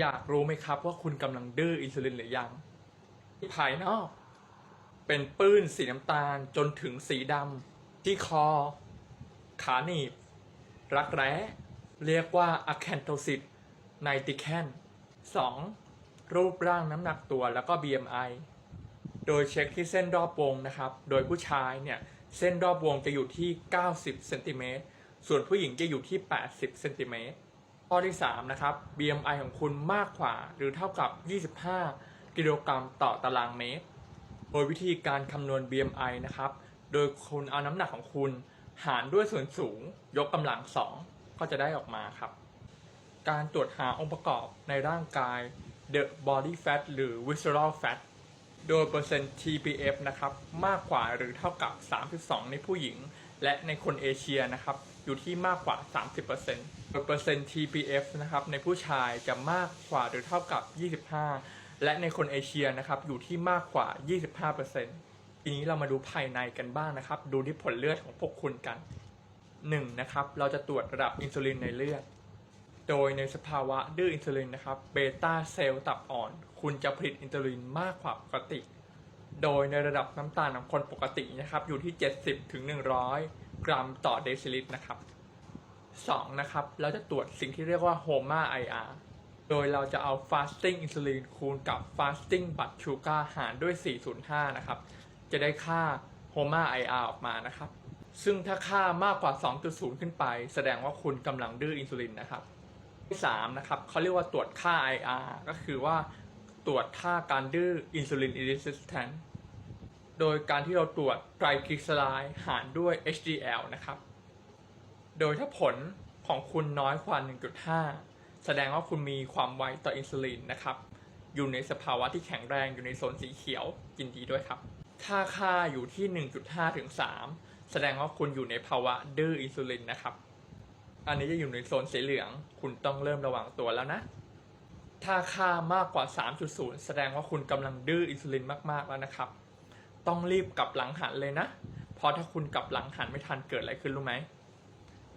อยากรู้ไหมครับว่าคุณกำลังดื้ออินซูลินหรือยัง ภายนอก เป็นปื้นสีน้ำตาลจนถึงสีดำที่คอ ขาหนีบ รักแร้ เรียกว่าอะแคนโทซิตไนติแคน 2. รูปร่างน้ำหนักตัวแล้วก็ BMI โดยเช็คที่เส้นรอบวงนะครับ โดยผู้ชายเนี่ย เส้นรอบวงจะอยู่ที่ 90เซนติเมตรส่วนผู้หญิงจะอยู่ที่ 80เซนติเมตร ข้อที่ 3 นะครับ BMI ของคุณมากกว่าหรือเท่ากับ 25 กิโลกรัมต่อตารางเมตร โดยวิธีการคำนวณ BMI นะครับ โดยคุณเอาน้ำหนักของคุณหารด้วยส่วนสูง ยกกำลัง 2 ก็จะได้ออกมาครับ การตรวจหาองค์ประกอบในร่างกาย the body fat หรือ visceral fat โดยเปอร์เซ็นต์ TPF นะครับ มากกว่าหรือเท่ากับ 32 ในผู้หญิง และในคนเอเชียนะครับ อยู่ที่มากกว่า 30% เปอร์เซ็นต์ TPF นะครับในผู้ชายจะมากกว่าหรือเท่ากับ 25 และในคนเอเชียนะครับอยู่ที่มากกว่า 25%ทีนี้เรามาดูภายในกันบ้างนะครับ ดูที่ผลเลือดของพวกคุณกัน 1. นะครับเราจะตรวจระดับอินซูลินในเลือด โดยในสภาวะดื้ออินซูลินนะครับเบต้าเซลล์ตับอ่อน คุณจะผลิตอินซูลินมากกว่าปกติ โดยในระดับน้ำตาลของคนปกตินะครับอยู่ที่ 70ถึง100 กรัมต่อเดซิลิตรนะครับ 2. นะครับ เราจะตรวจสิ่งที่เรียกว่า HOMA IR โดยเราจะเอา fasting insulin คูณกับ fasting blood sugar หารด้วย 405 นะครับ จะได้ค่า HOMA IR ออกมานะครับ ซึ่งถ้าค่ามากกว่า 2.0 ขึ้นไป แสดงว่าคุณกำลังดื้ออินซูลินนะครับที่3นะครับเขาเรียกว่าตรวจค่า IR ก็คือว่าตรวจค่าการดื้ออินซูลิน resistant โดยการที่เราตรวจไตรกลีเซอไรด์หารด้วย HDL นะครับ โดยถ้าผลของคุณน้อยกว่า 1.5 แสดงว่าคุณมีความไวต่ออินซูลินนะครับ อยู่ในสภาวะที่แข็งแรงอยู่ในโซนสีเขียวยินดีด้วยครับ ถ้าค่าอยู่ที่ 1.5 ถึง 3 แสดงว่าคุณอยู่ในภาวะดื้ออินซูลินนะครับ อันนี้จะอยู่ในโซนสีเหลือง คุณต้องเริ่มระวังตัวแล้วนะ ถ้าค่ามากกว่า 3.0 แสดงว่าคุณกำลังดื้ออินซูลินมากๆแล้วนะครับ ต้องรีบกลับหลังหันเลยนะ เพราะถ้าคุณกลับหลังหันไม่ทันเกิดอะไรขึ้นรู้ไหม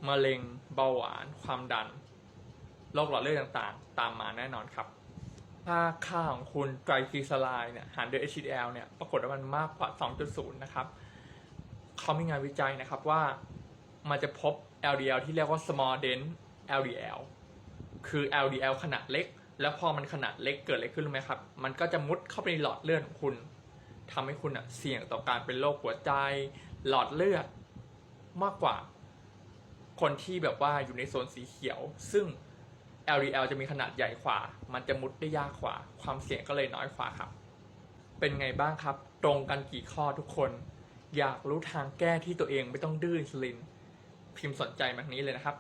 มะเร็ง เบาหวาน ความดัน โรคหลอดเลือดต่างๆ ตามมาแน่นอนครับ ถ้าค่าของคุณไตรกลีเซอไรด์เนี่ยหารด้วย HDL เนี่ย ปรากฏว่ามันมากกว่า 2.0 นะครับ เขามีงานวิจัยนะครับว่ามันจะพบ LDL ที่เรียกว่า small dense LDL คือ LDL ขนาดเล็ก แล้วพอมันขนาดเล็กเกิดอะไรขึ้นรู้ไหมครับ มันก็จะมุดเข้าไปในหลอดเลือดของคุณทำให้คุณอะเสี่ยงต่อการเป็นโรคหัวใจ หลอดเลือดมากกว่า คนที่แบบว่าอยู่ในโซนสีเขียว ซึ่ง LDL จะมีขนาดใหญ่กว่า มันจะมุดได้ยากกว่า ความเสี่ยงก็เลยน้อยกว่าครับ เป็นไงบ้างครับ ตรงกันกี่ข้อทุกคน อยากรู้ทางแก้ที่ตัวเองไม่ต้องดื้ออินซูลิน พิมพ์สนใจมาทางนี้เลยนะครับ